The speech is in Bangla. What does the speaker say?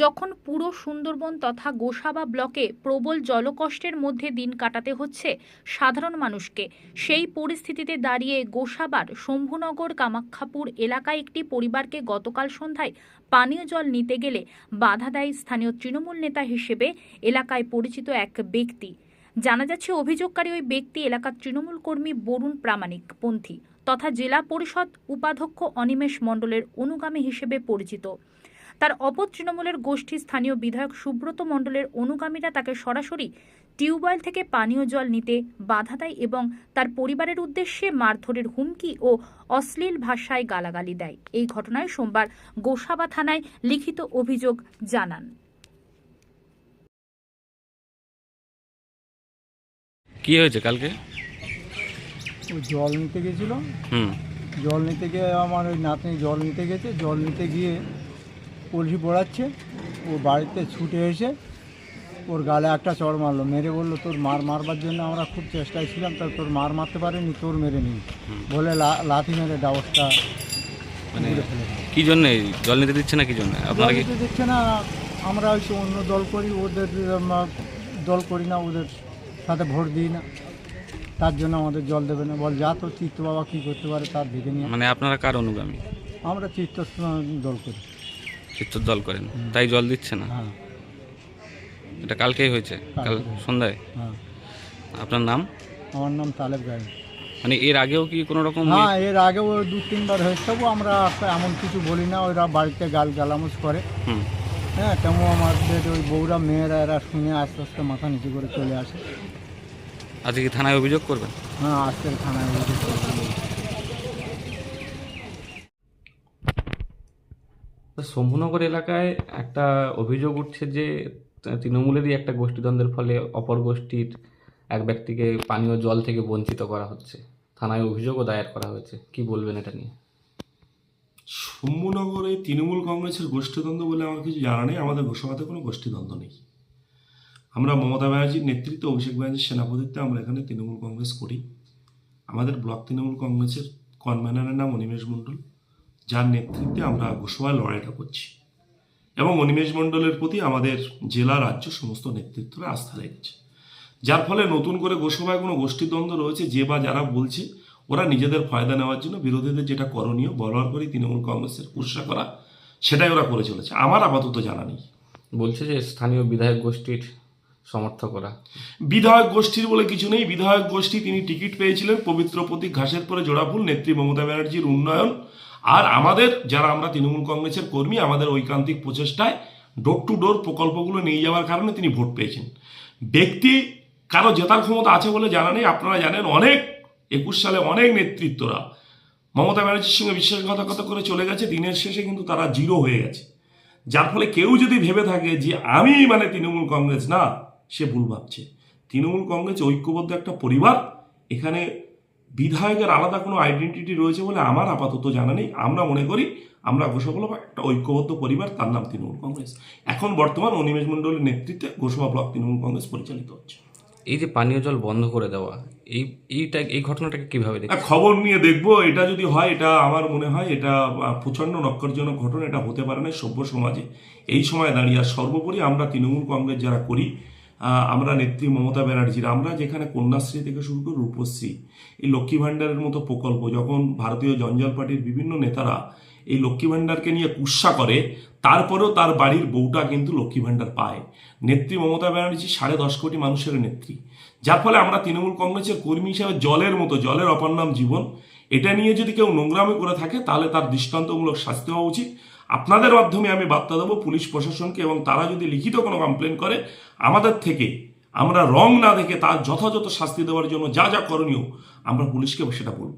যখন পুরো সুন্দরবন তথা গোসাবা ব্লকে প্রবল জলকষ্টের মধ্যে দিন কাটাতে হচ্ছে সাধারণ মানুষকে, সেই পরিস্থিতিতে দাঁড়িয়ে গোসাবার শম্ভুনগর কামাখ্যাপুর এলাকায় একটি পরিবারকে গতকাল সন্ধ্যায় পানীয় জল নিতে গেলে বাধা দেয় স্থানীয় তৃণমূল নেতা হিসেবে এলাকায় পরিচিত এক ব্যক্তি। জানা যাচ্ছে, অভিযোগকারী ওই ব্যক্তি এলাকার তৃণমূল কর্মী বরুণ প্রামাণিক পন্থী তথা জেলা পরিষদ উপাধ্যক্ষ অনিমেষ মণ্ডলের অনুগামী হিসেবে পরিচিত। তার অপর তৃণমূলের গোষ্ঠী স্থানীয় বিধায়ক সুব্রত মণ্ডলের অনুগামীরা তাকে সরাসরি টিউবওয়েল থেকে পানীয় জল নিতে বাধা দেয় এবং তার পরিবারের উদ্দেশ্যে মারধরের হুমকি ও অশ্লীল ভাষায় গালাগালি দেয়। এই ঘটনায় সোমবার গোসাবা থানায় লিখিত অভিযোগ জানান। কি হয়েছে কালকে? জল নিতে গেছিল। হুম। জল নিতে গিয়ে আমার ওই নাতনি জল নিতে গেছে। জল নিতে গিয়ে কলসি পড়াচ্ছে ও বাড়িতে ছুটে এসে ওর গালে একটা চড় মারলো মেরে বলল তোর মার মারবার জন্য আমরা খুব চেষ্টায় ছিলাম তা তোর মার মারতে পারেনি তোর মেরে নি বলে লাথি মেরে ডাবসটা মানে। কি জন্য? জল নিতে দিচ্ছে না কি জন্য? আপনারা কি নিতে দিচ্ছে না আমরা হচ্ছে অন্য দল করি ওদের দল করি না ওদের সাথে ভোট দিই না। তার জন্য আমাদের জল দেবে না। বল যা তো চিত্ত বাবা কী করতে পারে তার দেখে নিয়ে মানে আপনারা কার অনুগামী? আমরা চিত্ত দল করি। চিত্তর দল করেন তাই জল দিচ্ছে না। হ্যাঁ। এটা কালকেই হয়েছে। কাল সন্ধ্যায়। হ্যাঁ। আপনার নাম? আমার নাম তালেব গাড়ি মানে এর আগেও কি কোনো রকম হ্যাঁ এর আগেও দু তিনবার হয়েছে। তবু আমরা এমন কিছু বলি না ওরা বাড়িতে গাল গালামুজ করে। হ্যাঁ তেমন আমাদের ওই বউরা মেয়েরা এরা শুনে আস্তে আস্তে মাথা নিচু করে চলে আসে। আজকে থানায় অভিযোগ করবেন? হ্যাঁ আজকে থানায় অভিযোগ করতে শম্ভুনগর এলাকায় একটা অভিযোগ উঠছে যে তৃণমূলেরই একটা গোষ্ঠীদ্বন্দ্বের ফলে অপর গোষ্ঠীর এক ব্যক্তিকে পানীয় জল থেকে বঞ্চিত করা হচ্ছে। থানায় অভিযোগও দায়ের করা হয়েছে। কি বলবেন এটা নিয়ে? শম্ভুনগরে তৃণমূল কংগ্রেসের গোষ্ঠীদ্বন্দ্ব বলে আমার কিছু জানা নেই। আমাদের ঘোষণাতে কোনো গোষ্ঠীদ্বন্দ্ব নেই। আমরা মমতা ব্যানার্জির নেতৃত্বে অভিষেক ব্যানার্জির সেনাপতিত্বে আমরা এখানে তৃণমূল কংগ্রেস করি। আমাদের ব্লক তৃণমূল কংগ্রেসের কনভেনারের নাম অনিমেষ মণ্ডল। যার নেতৃত্বে আমরা ঘোষণায় লড়াইটা করছি। এবং অনিমেষ মণ্ডলের প্রতি আমাদের জেলা রাজ্য সমস্ত নেতৃত্বরা আস্থা রেখেছে। যার ফলে নতুন করে গোসভায় কোনো গোষ্ঠীদ্বন্দ্ব রয়েছে যে বা যারা বলছে ওরা নিজেদের ফায়দা নেওয়ার জন্য বিরোধীদের যেটা করণীয় বলার পরেই তৃণমূল কংগ্রেসের কুৎসা করা সেটাই ওরা করে চলেছে। আমার আপাতত জানা নেই। বলছে যে স্থানীয় বিধায়ক গোষ্ঠীর সমর্থকরা বিধায়ক গোষ্ঠীর বলে কিছু নেই। বিধায়ক গোষ্ঠী তিনি টিকিট পেয়েছিলেন পবিত্র প্রতীক ঘাসের পরে জোড়াফুল নেত্রী মমতা ব্যানার্জির উন্নয়ন আর আমাদের যারা আমরা তৃণমূল কংগ্রেসের কর্মী, আমাদের ঐকান্তিক প্রচেষ্টায় ডোর টু ডোর প্রকল্পগুলো নিয়ে যাওয়ার কারণে তিনি ভোট পেয়েছেন। ব্যক্তি কারও জেতার ক্ষমতা আছে বলে জানা নেই। আপনারা জানেন অনেক একুশ সালে অনেক নেতৃত্বরা মমতা ব্যানার্জির সঙ্গে বিশ্বাসঘাতকতা করে চলে গেছে। দিনের শেষে কিন্তু তারা জিরো হয়ে গেছে। যার ফলে কেউ যদি ভেবে থাকে যে আমি মানে তৃণমূল কংগ্রেস না, সে ভুল ভাবছে। তৃণমূল কংগ্রেস ঐক্যবদ্ধ একটা পরিবার, এখানে বিধায়কের আলাদা কোনো আইডেন্টিটি রয়েছে বলে আমার আপাতত জানা নেই। আমরা মনে করি আমরা ঘোষাবল একটা ঐক্যবদ্ধ পরিবার তার নাম তৃণমূল কংগ্রেস। এখন বর্তমান অনিমেষ মণ্ডলের নেতৃত্বে ঘোষণা ব্লক তৃণমূল কংগ্রেস পরিচালিত হচ্ছে। এই যে পানীয় জল বন্ধ করে দেওয়া এই এইটা এই ঘটনাটাকে কীভাবে খবর নিয়ে দেখব এটা যদি হয় এটা আমার মনে হয় এটা প্রচণ্ড নক্করজনক ঘটনা এটা হতে পারে না সভ্য সমাজে। এই সময় দাঁড়িয়ে আর সর্বোপরি আমরা তৃণমূল কংগ্রেস যারা করি আমরা নেত্রী মমতা ব্যানার্জির আমরা যেখানে কন্যাশ্রী থেকে শুরু করে রূপশ্রী, এই লক্ষ্মী ভাণ্ডারের মতো প্রকল্প, যখন ভারতীয় জঞ্জাল পার্টির বিভিন্ন নেতারা এই লক্ষ্মী ভাণ্ডারকে নিয়ে কুৎসা করে, তারপরেও তার বাড়ির বউটা কিন্তু লক্ষ্মী ভাণ্ডার পায়। নেত্রী মমতা ব্যানার্জি সাড়ে দশ কোটি মানুষের নেত্রী। যার ফলে আমরা তৃণমূল কংগ্রেসের কর্মী হিসাবে জলের মতো, জলের অপর নাম জীবন। এটা নিয়ে যদি কেউ নোংরামি করে থাকে, তাহলে তার দৃষ্টান্তমূলক শাস্তি হওয়া উচিত। আপনাদের মাধ্যমে আমি বার্তা দেবো পুলিশ প্রশাসনকে এবং তারা যদি লিখিত কোনো কমপ্লেন করে, আমাদের থেকে আমরা রং না দেখে তার যথাযথ শাস্তি দেওয়ার জন্য যা যা করণীয় আমরা পুলিশকে সেটা বলব।